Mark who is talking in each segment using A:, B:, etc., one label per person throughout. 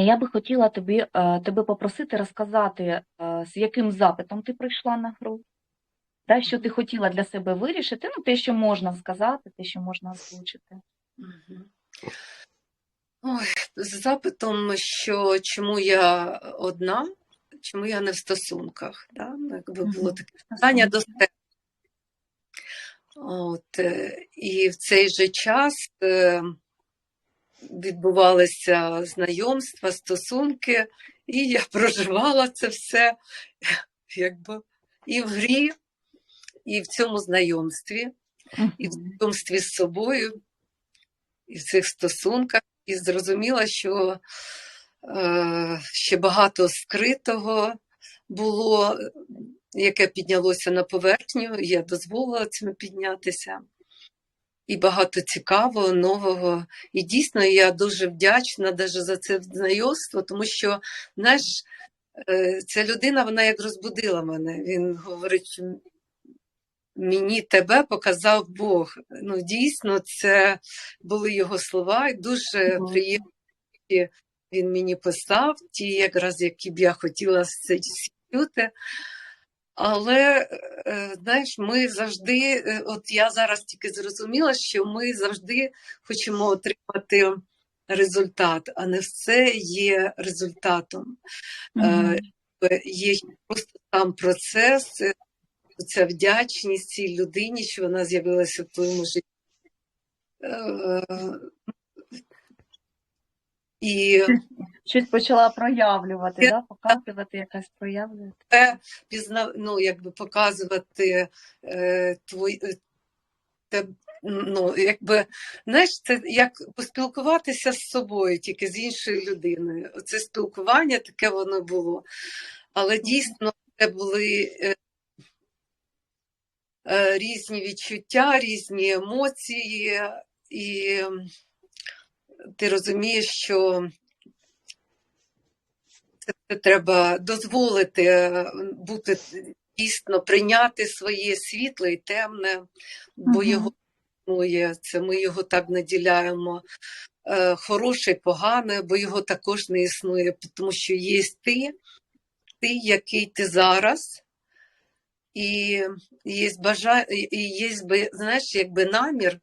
A: Я би хотіла тобі, е, тебе попросити розказати, е, з яким запитом ти прийшла на гру, та, що ти хотіла для себе вирішити, ну, те, що можна сказати, те, що можна озвучити.
B: Ой, з запитом, що чому я одна, чому я не в стосунках. Да? Ну, Якби було таке питання до себе. От, е, і в цей же час відбувалися знайомства, стосунки, і я проживала це все якби і в грі, і в цьому знайомстві, і в знайомстві з собою, і в цих стосунках, і зрозуміла, що е, ще багато скритого було, яке піднялося на поверхню, і я дозволила цьому піднятися. І багато цікавого, нового. І дійсно я дуже вдячна навіть за це знайомство, тому що, знаєш, е, ця людина, вона як розбудила мене. Він говорить, мені тебе показав Бог. Ну, дійсно, це були його слова, і дуже
A: Мгм.
B: приємно він мені писав, ті, якраз які б я хотіла це чути. Але е, знаєш, ми завжди, е, от я зараз тільки зрозуміла, що ми завжди хочемо отримати результат, а не все є результатом. Е, Є просто сам процес, ця вдячність цій людині, що вона з'явилася в твоєму житті. І
A: Щось почала проявлювати, да? показувати, якась проявлювати.
B: це пізна, ну, якби показувати е, твої. е, Те, ну, якби, знаєш, це як поспілкуватися з собою, тільки з іншою людиною. Це спілкування таке воно було. Але дійсно це були е, е, різні відчуття, різні емоції, і ти розумієш, що треба дозволити е, бути дійсно прийняти своє світле і темне, бо
A: Мгм.
B: його існує, це ми його так наділяємо. Е, Хороше, погане, бо його також не існує, тому що є ти, ти, який ти зараз, і є бажа... і є, знаєш, якби намір,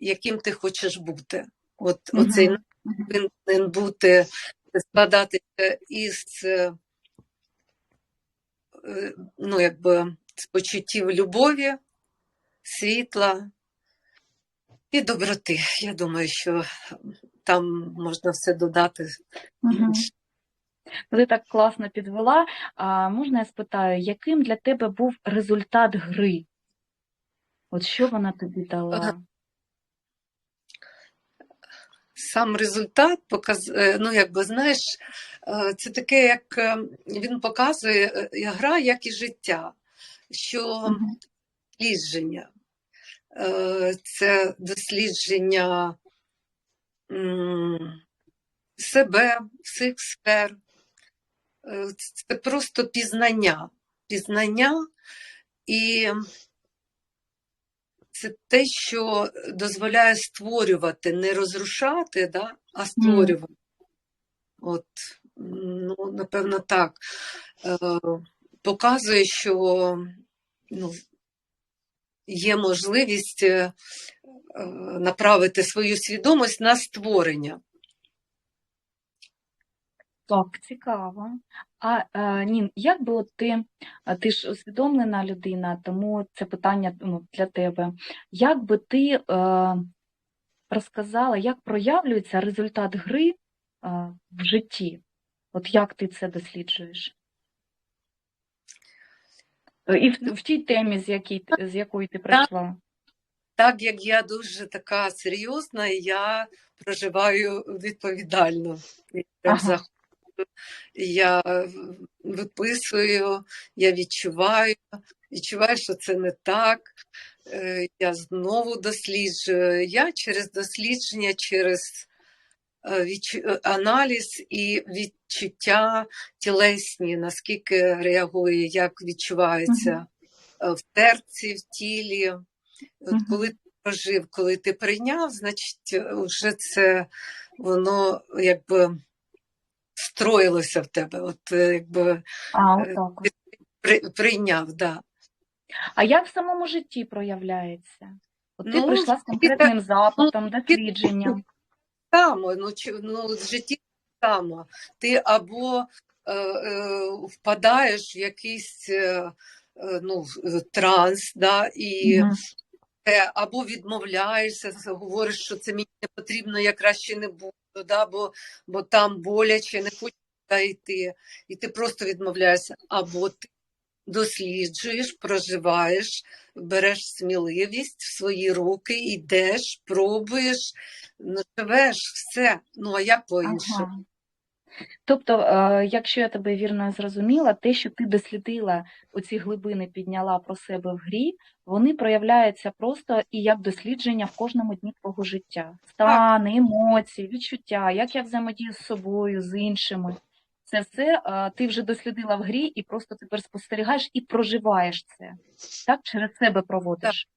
B: яким ти хочеш бути. От
A: Мгм.
B: оцей
A: Мгм.
B: він повинен бути складатися із е, е, ну, якби, з почуттів любові, світла і доброти. Я думаю, що там можна все додати.
A: Мгм. Ти так класно підвела. А можна я спитаю, яким для тебе був результат гри? От що вона тобі дала?
B: Сам результат показ... е, ну, якби знаєш, е, це таке, як е, він показує гра, як і життя, що дослідження. Це дослідження себе, всіх сфер. Це просто пізнання. Пізнання і це те, що дозволяє створювати, не розрушати, да, а створювати. От, ну, напевно, так. Е, Показує, що ну, є можливість е, е, направити свою свідомість на створення.
A: Так, цікаво. А е, Нін, як би от ти, ти ж усвідомлена людина, тому це питання ну, для тебе. Як би ти е, розказала, як проявлюється результат гри е, в житті? От як ти це досліджуєш? Е, І в, в тій темі, з, якій, з якої ти прийшла.
B: Так як я дуже така серйозна, я проживаю відповідально.
A: Ага.
B: Я виписую, я відчуваю, відчуваю, що це не так. Е, Я знову досліджую. Я через дослідження, через е, е, аналіз і відчуття тілесні, наскільки реагує, як відчувається в терці, в тілі. От
A: Мгм.
B: коли ти прожив, коли ти прийняв, значить, вже це воно якби встроїлося в тебе, от е, якби
A: А,
B: Е,
A: отак. от.
B: при, прийняв, да.
A: А як в самому житті проявляється? От ти
B: Ну,
A: прийшла з конкретним запитом, дослідженням.
B: само, ну, чи, ну в житті так само. Ти або е, е, впадаєш в якийсь е, е, ну, транс, да, і
A: Мгм.
B: е, або відмовляєшся, говориш, що це мені не потрібно, я краще не буду, да, бо, бо там боляче, не хочу туди йти. І ти просто відмовляєшся, або ти досліджуєш, проживаєш, береш сміливість в свої руки, йдеш, пробуєш, ну, живеш, все. Ну а як по-іншому?
A: Ага. Тобто, е, якщо я тебе вірно зрозуміла, те, що ти дослідила оці глибини, підняла про себе в грі, вони проявляються просто і як дослідження в кожному дні твого життя. Стани, емоції, відчуття, як я взаємодію з собою, з іншими. Це все е, ти вже дослідила в грі і просто тепер спостерігаєш і проживаєш це. Так, через себе проводиш.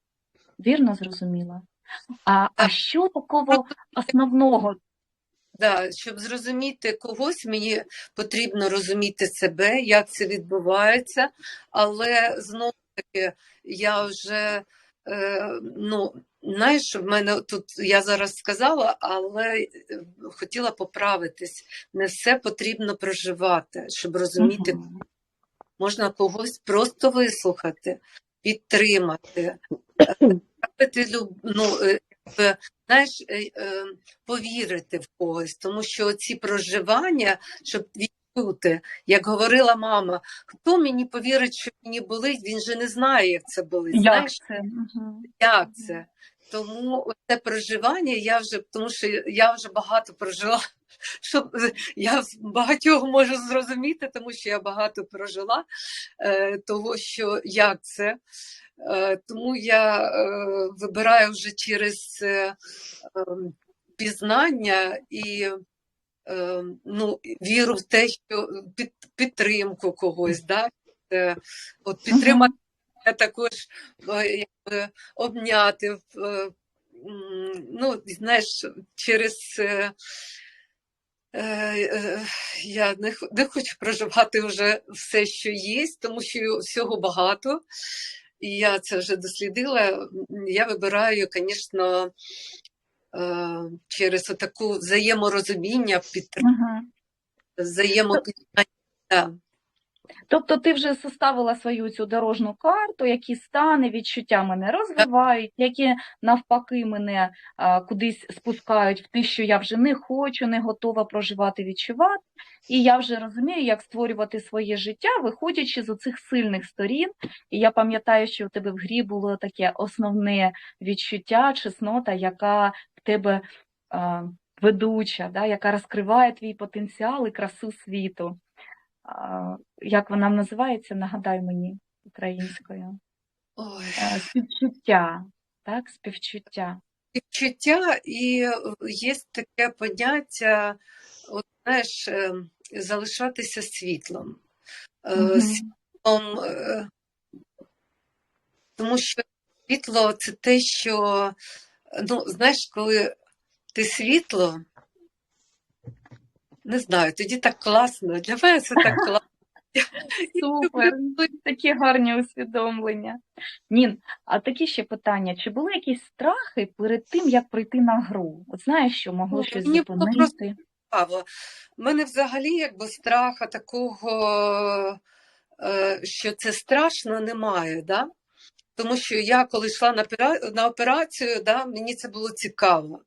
A: Вірно зрозуміла? А, а що такого основного
B: Да, щоб зрозуміти когось, мені потрібно розуміти себе, як це відбувається, але знову таки я вже е, ну, знаєш, в мене тут я зараз сказала, але е, хотіла поправитись. Не все потрібно проживати, щоб розуміти,
A: Мгм.
B: можна когось просто вислухати, підтримати, ну, е, знаєш, е, е, повірити в когось, тому що ці проживання, щоб відчути, як говорила мама, хто мені повірить, що мені болить, він же не знає, як це болить.
A: Як
B: Знаєш,
A: це?
B: Як це? Тому це проживання, я вже, тому що я вже багато прожила, щоб я багатьох можу зрозуміти, тому що я багато прожила е, того, що як це. Е, тому я е, вибираю вже через е, е, пізнання і ну, віру в те, що під, підтримку когось, да? От підтримати також е, якби, обняти, ну, знаєш, через. Я не, не хочу проживати вже все, що є, тому що всього багато. І я це вже дослідила. Я вибираю, звісно, е, через таку взаєморозуміння, підтримку,
A: Мгм.
B: взаємопізнання.
A: Тобто ти вже составила свою цю дорожну карту, які стани, відчуття мене розвивають, які навпаки мене а, кудись спускають в те, що я вже не хочу, не готова проживати, відчувати. І я вже розумію, як створювати своє життя, виходячи з оцих сильних сторін. І я пам'ятаю, що у тебе в грі було таке основне відчуття, чеснота, яка в тебе а, ведуча, да, яка розкриває твій потенціал і красу світу. Як вона називається, нагадай мені українською.
B: Ой.
A: Е, Співчуття, так, співчуття.
B: Відчуття і е, є таке поняття, от, знаєш, е, залишатися світлом.
A: Мгм.
B: Світлом, тому що світло це те, що, ну, знаєш, коли ти світло, не знаю, тоді так класно. Для мене це так класно.
A: Супер, такі гарні усвідомлення. Нін, а такі ще питання: чи були якісь страхи перед тим, як прийти на гру? От знаєш, що могло
B: Ну,
A: щось
B: мені було
A: зупинити?
B: просто цікаво. У мене взагалі якби страха такого, е, що це страшно, немає. Да? Тому що я, коли йшла на на операцію, да, мені це було цікаво.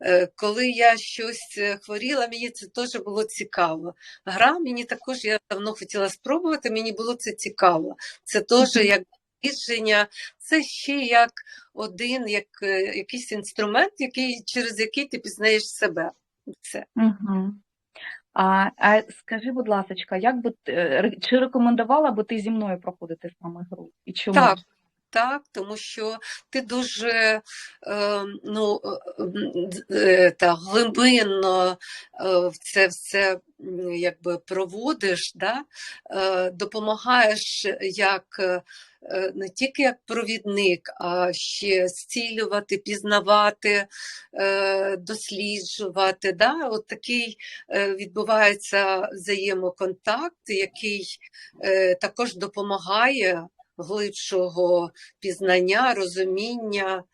B: Е, Коли я щось е, хворіла, мені це теж було цікаво. Гра мені також я давно хотіла спробувати, мені було це цікаво. Це теж як дослідження, це ще як один, як е, якийсь інструмент, який, через який ти пізнаєш себе. Це.
A: Угу. А, а скажи, будь ласка, як би чи рекомендувала би ти зі мною проходити саме гру? І чому?
B: Так, так, тому що ти дуже е, ну, е, е, та, глибинно е, в це все якби проводиш, да? е, допомагаєш як е, е, не тільки як провідник, а ще зцілювати, пізнавати, е, досліджувати. Да? От такий е, відбувається взаємоконтакт, який е, також допомагає глибшого пізнання, розуміння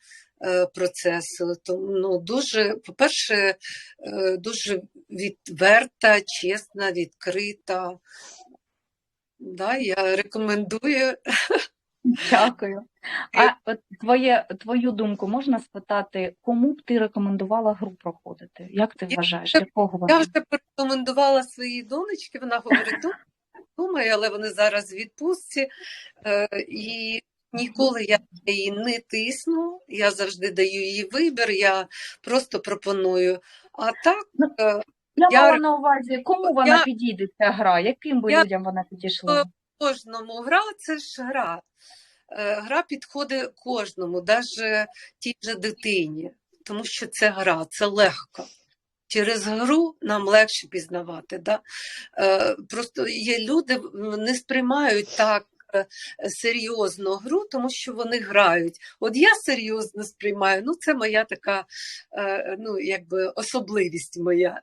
B: е, процесу. Тому ну, дуже, по-перше, е, дуже відверта, чесна, відкрита. Да, я рекомендую.
A: Дякую. А от твоє, твою думку можна спитати, кому б ти рекомендувала гру проходити? Як ти
B: Я
A: вважаєш,
B: вже-
A: якого
B: Я вже порекомендувала своїй донечці, вона говорить, «Ну, думаю, але вони зараз в відпустці. Е, І ніколи я її не тисну, я завжди даю їй вибір, я просто пропоную. А так, е,
A: Я
B: я-
A: мала на увазі, кому вона
B: Я-
A: підійде ця гра, яким би
B: Я-
A: людям вона підійшла?
B: кожному гра це ж гра. Е, Гра підходить кожному, навіть тій же дитині, тому що це гра, це легко. Через гру нам легше пізнавати. Да? Е, Просто є люди, не сприймають так е, серйозно гру, тому що вони грають. От я серйозно сприймаю, ну це моя така е, ну, якби особливість моя.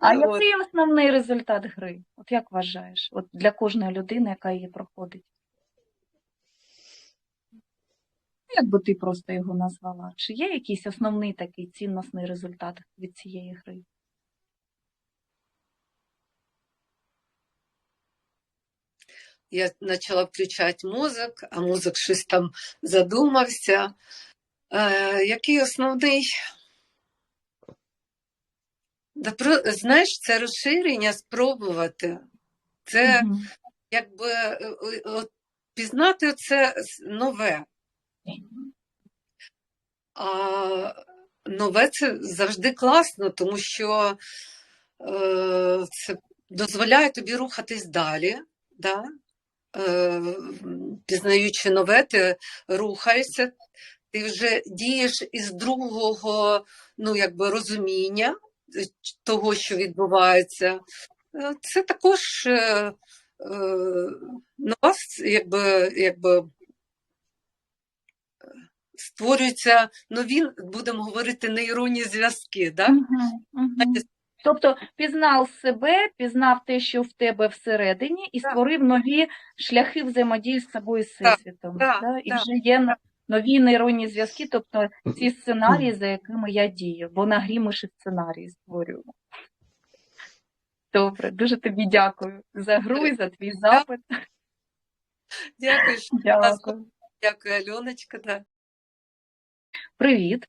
A: А
B: От.
A: який основний результат гри? От як вважаєш? От для кожної людини, яка її проходить? Як би ти просто його назвала? Чи є якийсь основний такий цінностний результат від цієї гри?
B: Я почала включати мозок, а мозок щось там задумався. Е, який основний? Да, про, знаєш, це розширення спробувати. Це
A: Мгм.
B: якби е, е, от, пізнати це нове. А нове це завжди класно, тому що е, це дозволяє тобі рухатись далі. Да? Е, пізнаючи нове, ти рухаєшся, ти вже дієш із другого ну, якби, розуміння е, того, що відбувається. Е, Це також е, е, нова якби, якби, створюються нові, будемо говорити, нейронні зв'язки. Да?
A: Тобто пізнав себе, пізнав те, що в тебе всередині, і
B: Так.
A: створив нові шляхи взаємодії з собою і з
B: Так,
A: всесвітом.
B: так,
A: да? І
B: так,
A: вже є нові нейронні зв'язки, тобто ці сценарії, за якими я дію, бо на грі ми ще сценарії створюємо. Добре, дуже тобі дякую за гру і за твій запит.
B: Дякую, що
A: Дякую.
B: дякую, Альоночка. Да.
A: Привіт.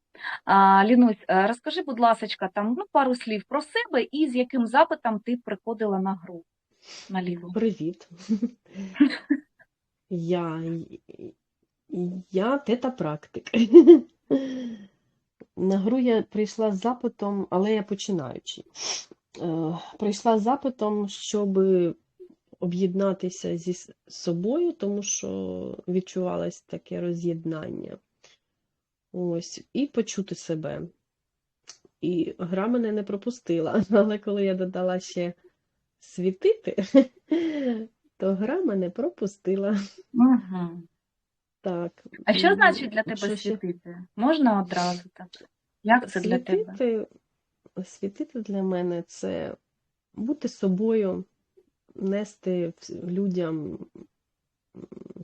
A: Лінусь, розкажи, будь ласка, там ну, пару слів про себе і з яким запитом ти приходила на гру на лігу.
C: Привіт. Я, я тета-практик. На гру я прийшла з запитом, але я починаючи. Е, Прийшла з запитом, щоб об'єднатися зі собою, тому що відчувалось таке роз'єднання. Ось, і почути себе. І гра мене не пропустила, але коли я додала ще світити, то гра мене пропустила.
A: Угу.
C: Так.
A: А що значить для тебе
C: що ще?
A: світити? Можна одразу так? Як це для тебе?
C: Світити, світити для мене це бути собою, нести людям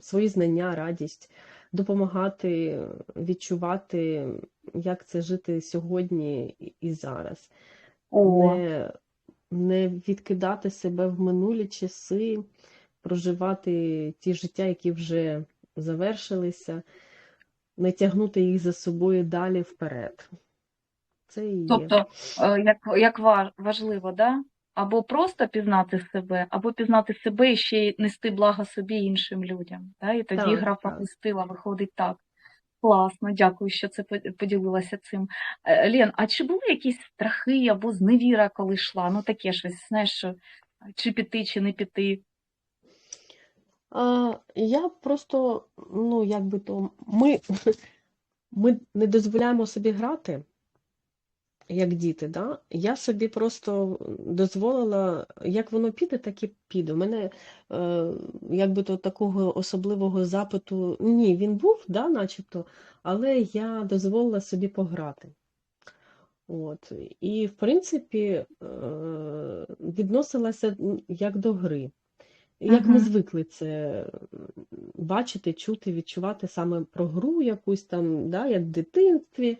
C: свої знання, радість, допомагати відчувати, як це жити сьогодні і- зараз.
A: О,
C: Не, не відкидати себе в минулі часи, проживати ті життя, які вже завершилися, не тягнути їх за собою далі вперед. Це і є.
A: тобто, е, як, як ва- важливо, да? Або просто пізнати себе, або пізнати себе і ще й нести благо собі і іншим людям. Да? І тоді
C: Так,
A: гра пропустила, виходить так. Класно, дякую, що це поділилася цим. Е, Лен, а чи були якісь страхи або зневіра, коли йшла? Ну таке щось, знаєш, що чи піти, чи не піти?
C: А, я просто, ну, як би то, ми, ми не дозволяємо собі грати, як діти, да? Я собі просто дозволила, як воно піде, так і піде. У мене, е, як би то, такого особливого запиту, ні, він був, да, начебто, але я дозволила собі пограти. От. І, в принципі, е, відносилася як до гри. Як ми звикли це бачити, чути, відчувати саме про гру якусь там, да, як в дитинстві,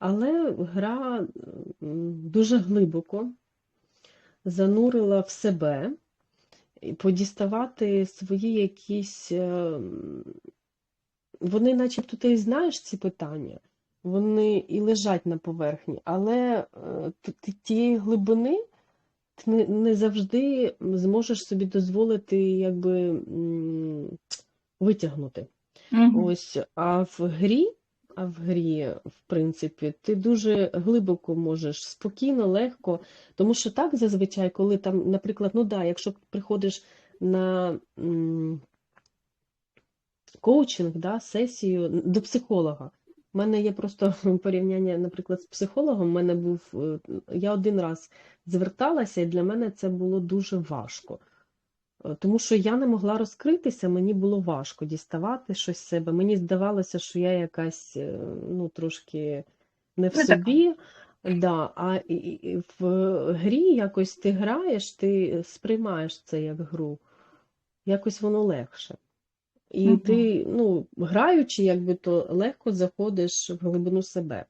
C: але гра дуже глибоко занурила в себе, подіставати свої якісь. е, Вони, начебто, ти і знаєш ці питання, вони і лежать на поверхні, але е, тієї глибини ти не, завжди зможеш собі дозволити якби витягнути.
A: Мгм.
C: Ось, а в грі, в грі, в принципі, ти дуже глибоко можеш, спокійно, легко, тому що так зазвичай, коли там, наприклад, ну да, якщо приходиш на м, коучинг, да, сесію до психолога. У мене є просто порівняння, наприклад, з психологом. У мене був, е, я один раз зверталася, і для мене це було дуже важко. Е, Тому що я не могла розкритися, мені було важко діставати щось з себе. Мені здавалося, що я якась е, ну, трошки не в собі. Да, а і- в грі якось ти граєш, ти сприймаєш це як гру. Якось воно легше. І
A: Мгм.
C: ти, ну, граючи, якби то легко заходиш в глибину себе.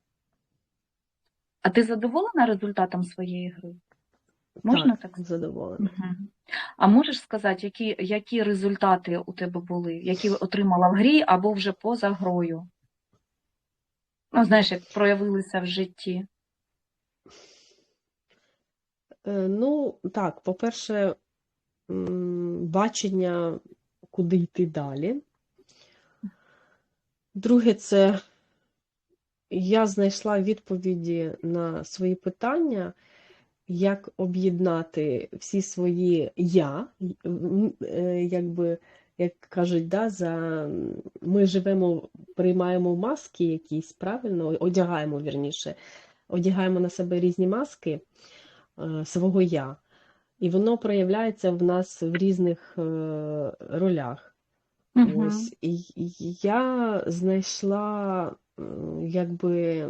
A: А ти задоволена результатом своєї гри? Можна так сказати?
C: задоволена.
A: Мгм. А можеш сказати, які, які результати у тебе були, які отримала в грі або вже поза грою? Ну, знаєш, як проявилися в житті.
C: Е, Ну, так, по-перше, бачення, куди йти далі. Друге, це я знайшла відповіді на свої питання, як об'єднати всі свої я, е, якби, як кажуть, да, за... ми живемо, приймаємо маски якісь, правильно, одягаємо, вірніше, одягаємо на себе різні маски е, свого я. І воно проявляється в нас в різних е, ролях.
A: Мгм.
C: Ось і я знайшла, якби,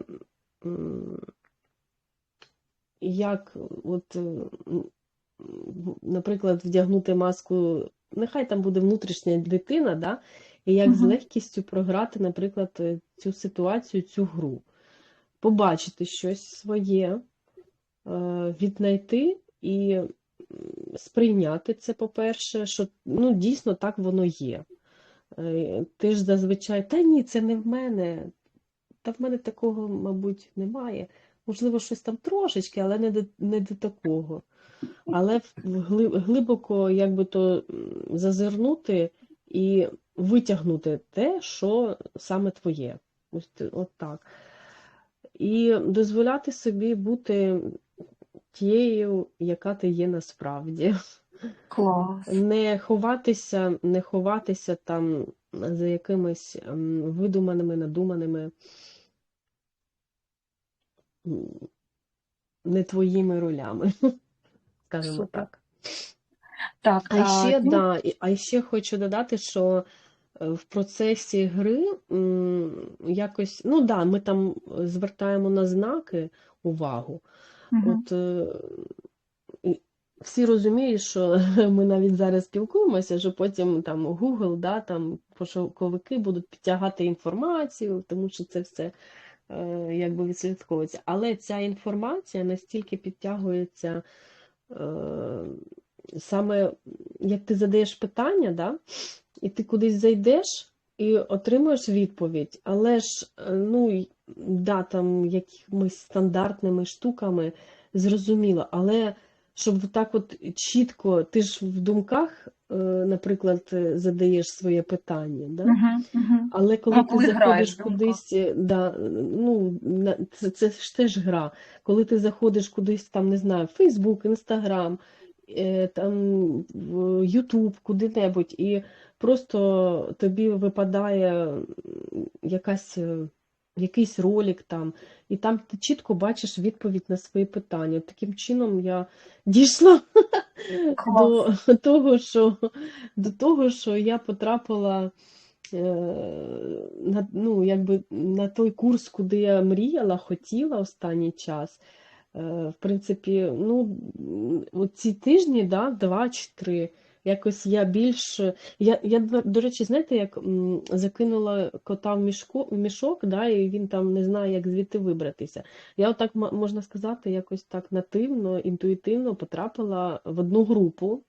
C: як, от, е, м, в- наприклад, вдягнути маску, нехай там буде внутрішня дитина, да? І як з легкістю програти, наприклад, е, цю ситуацію, цю гру. Побачити щось своє, е, віднайти і сприйняти це, по-перше, що ну, дійсно так воно є. Е, Ти ж зазвичай, та ні, це не в мене. Та в мене такого, мабуть, немає. Можливо, щось там трошечки, але не до, не до такого. Але глибоко, якби то зазирнути і витягнути те, що саме твоє. Ось от так. І дозволяти собі бути тією, яка ти є насправді.
A: Клас.
C: Не ховатися, не ховатися там за якимись видуманими, надуманими не твоїми ролями, скажімо
A: Супер.
C: так.
A: Так,
C: А ще,
A: ну,
C: да, а ще хочу додати, що е, в процесі гри якось, ну да, ми там звертаємо на знаки увагу.
A: мгм.
C: От е, всі розуміють, що ми навіть зараз спілкуємося, що потім там Google, да, там пошуковики будуть підтягати інформацію, тому що це все якби відслідковується. Але ця інформація настільки підтягується е, саме, як ти задаєш питання, да, і ти кудись зайдеш і отримуєш відповідь, але ж, е, ну, да, там якимись стандартними штуками зрозуміло, але щоб так от чітко, ти ж в думках, е, наприклад, е, задаєш своє питання, да?
A: Мгм, мгм.
C: Але коли
A: Ну,
C: ти
A: коли
C: заходиш кудись, е, да, ну, це, це ж теж гра. Коли ти заходиш кудись, там, не знаю, в Фейсбук, Інстаграм, там в Ютуб, куди-небудь, і просто тобі випадає якась, якийсь ролик там, і там ти чітко бачиш відповідь на свої питання. Таким чином я дійшла до того, що, до того, що я потрапила е, на, ну, якби, на той курс, куди я мріяла, хотіла останній час. Е, В принципі, ну, ці тижні, да, два чи три, якось я більш. Я, я, до речі, знаєте, як закинула кота в мішку, в мішок, да, і він там не знає, як звідти вибратися. Я отак, можна сказати, якось так нативно, інтуїтивно потрапила в одну групу.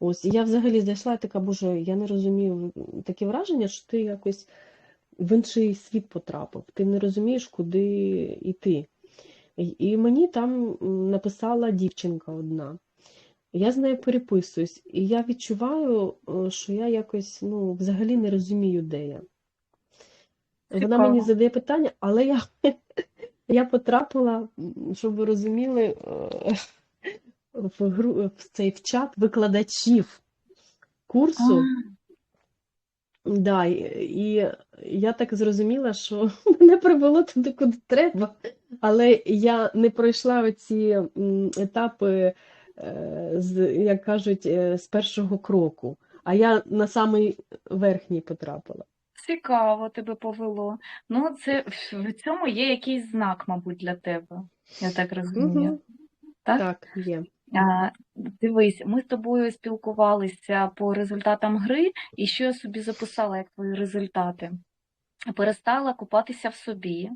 C: Ось, я взагалі зайшла така, боже, я не розумію, таке враження, що ти якось в інший світ потрапив. Ти не розумієш, куди йти. І мені там написала дівчинка одна. Я з нею переписуюсь, і я відчуваю, е, що я якось ну, взагалі не розумію, де я. Вона мені задає питання, але я, я потрапила, щоб ви розуміли, е, в, гру, в цей в чат викладачів курсу. Да, і, і я так зрозуміла, що мене привело туди, куди треба, але я не пройшла оці етапи, як кажуть, е, з першого кроку, а я на самий верхній потрапила.
A: Цікаво тебе повело. Ну, це в цьому є якийсь знак, мабуть, для тебе, я так розумію.
C: Мгм.
A: Так?
C: Так, є.
A: А, дивись, ми з тобою спілкувалися по результатам гри, і що я собі записала як твої результати? Перестала купатися в собі,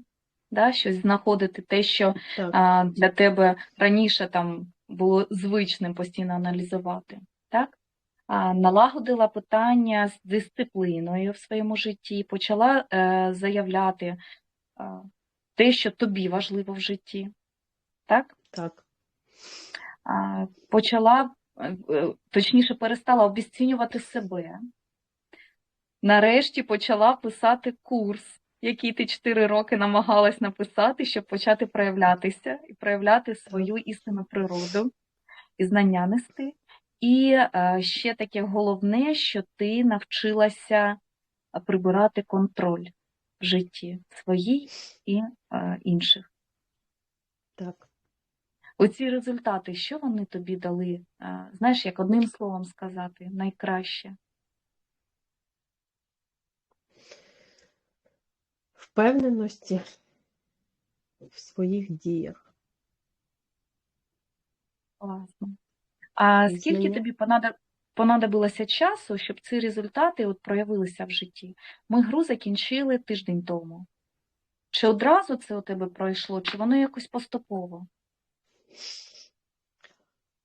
A: да, щось знаходити те, що
C: Так,
A: а, для тебе раніше там було звичним постійно аналізувати. Так? А, налагодила питання з дисципліною в своєму житті, почала е, заявляти а, те, що тобі важливо в житті. Так?
C: так.
A: а, почала, е, е, точніше, перестала обіцінювати себе. Нарешті почала писати курс, який ти 4 роки намагалась написати, щоб почати проявлятися і проявляти свою істинну природу і знання нести. І е, ще таке головне, що ти навчилася прибирати контроль в житті своїй і е, інших.
C: Так.
A: Оці результати, що вони тобі дали? Знаєш, як одним словом сказати, найкраще.
C: Впевненості в своїх діях.
A: Класно. А
C: І
A: скільки тобі понадо- понадобилося часу, щоб ці результати от проявилися в житті? Ми гру закінчили тиждень тому. Чи одразу це у тебе пройшло, чи воно якось поступово?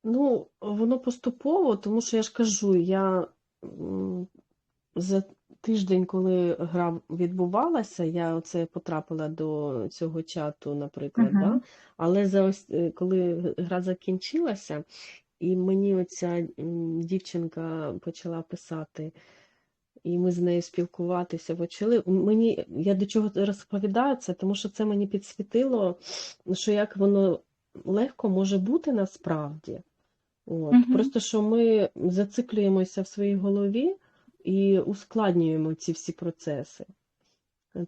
C: Ну, воно поступово, тому що я ж кажу, я за тиждень, коли гра відбувалася, я оце потрапила до цього чату, наприклад, да? Але за ось, е, коли гра закінчилася, і мені оця дівчинка почала писати, і ми з нею спілкуватися почали. Мені, я до чого розповідаю це, тому що це мені підсвітило, що як воно легко може бути насправді. От.
A: Мгм.
C: Просто що ми зациклюємося в своїй голові і ускладнюємо ці всі процеси.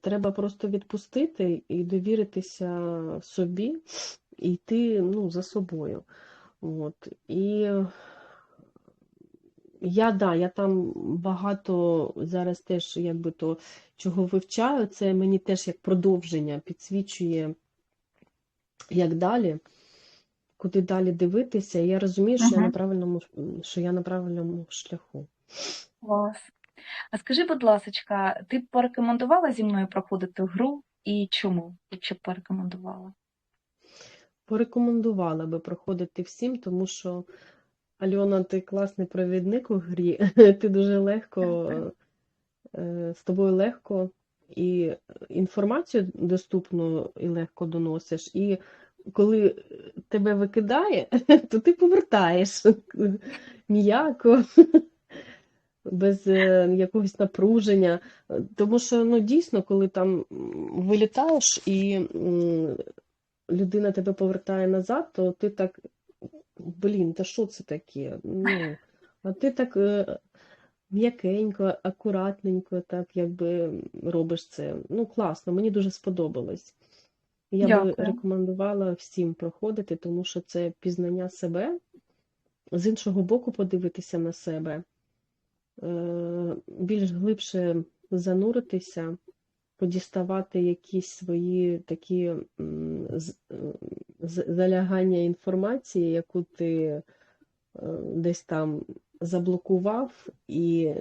C: Треба просто відпустити і довіритися собі, і йти ну, за собою. От. І я, да, я там багато зараз теж якби то чого вивчаю, це мені теж як продовження підсвічує, як далі, куди далі дивитися. І я розумію, що я на правильному, що я на правильному шляху.
A: Клас. А скажи, будь ласочка, ти б порекомендувала зі мною проходити гру і чому? Якщо б порекомендувала?
C: Порекомендувала би проходити всім, тому що Альона, ти класний провідник у грі. Ти дуже легко, е, з тобою легко і інформацію доступну і легко доносиш. І коли тебе викидає, то ти повертаєш м'яко, без е, якогось напруження. Тому що ну, дійсно, коли там вилітаєш і людина тебе повертає назад, то ти так блін, та що це таке? Ну, а ти так е, м'якенько, акуратненько, так якби робиш це. Ну, класно, мені дуже сподобалось. Я би рекомендувала всім проходити, тому що це пізнання себе, з іншого боку подивитися на себе, е, більш глибше зануритися, подіставати якісь свої такі е, залягання інформації, яку ти е, десь там заблокував і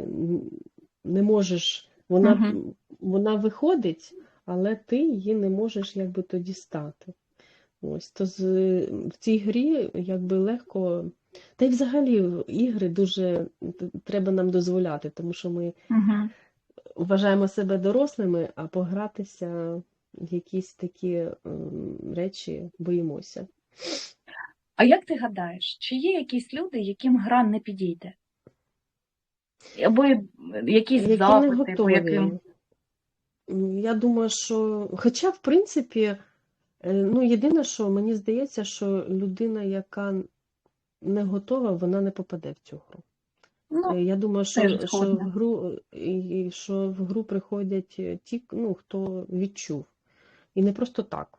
C: не можеш, вона,
A: Мгм.
C: вона виходить, але ти її не можеш якби то дістати. Ось, то з, в цій грі якби легко. Та й взагалі ігри дуже треба нам дозволяти, тому що ми
A: Мгм.
C: вважаємо себе дорослими, а погратися в якісь такі ем, речі боїмося.
A: А як ти гадаєш, чи є якісь люди, яким гра не підійде? Або якісь
C: Які
A: запити, по
C: готові.
A: яким.
C: Я думаю, що, хоча, в принципі, е, ну, єдине, що мені здається, що людина, яка не готова, вона не попаде в цю гру.
A: Ну,
C: Е, Я думаю, що, що в гру, і- що в гру приходять е, ті, ну, хто відчув. І не просто так.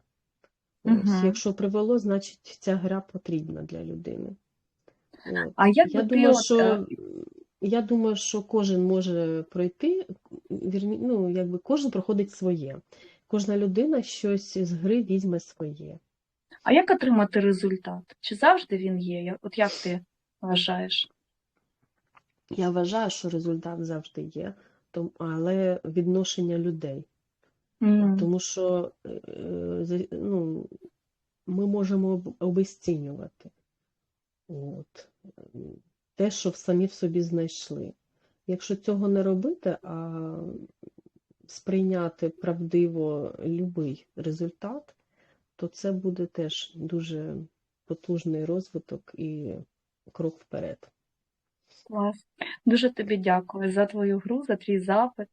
C: Ось, якщо привело, значить ця гра потрібна для людини. От.
A: а як
C: Я думаю,
A: от,
C: що,
A: е,
C: я думаю, що кожен може пройти, вірні, ну, якби кожен проходить своє. Кожна людина щось з гри візьме своє.
A: А як отримати результат? Чи завжди він є? От як ти вважаєш?
C: Я вважаю, що результат завжди є, але відношення людей.
A: М,
C: Тому що е, ну, ми можемо об- обесцінювати От. Те, що самі в собі знайшли. Якщо цього не робити, а сприйняти правдиво любий результат, то це буде теж дуже потужний розвиток і крок вперед.
A: Клас. Дуже тобі дякую за твою гру, за твій запит,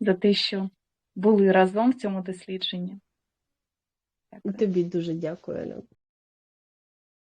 A: за те, що були разом в цьому дослідженні. Дякую.
C: тобі дуже дякую, Альон.